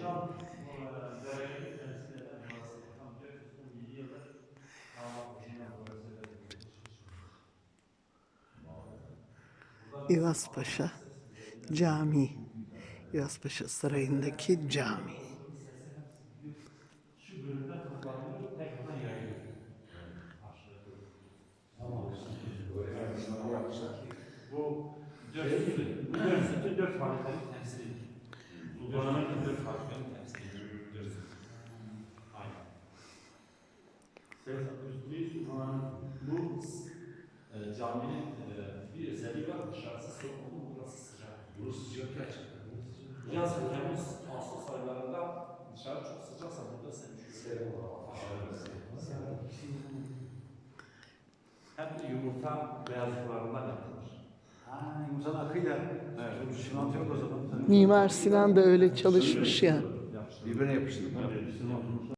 Hocam, derece temsil eden bazı tam 407 yıldır Kavak Hoca'yla Borazer'e İvas Paşa Camii. İvas Paşa Sarayı'ndaki cami. Bu dört, bu dört, bu dört temsil ediyor. Bu e, caminin e, bir özelliği var. Dışarısı soğuk olur, burası sıcak. Burası sıcak gerçekten. Yaz ve Temmuz, Ağustos aylarında dışarı çok sıcaksa burada sen üşüyorsun. Hem de yumurta beyazlıklarından yapılır. Ha, yumurtanın akıyla. Evet. Şimant yok o zaman. Mimar Sinan da öyle çalışmış ya. Birbirine yapıştırdım.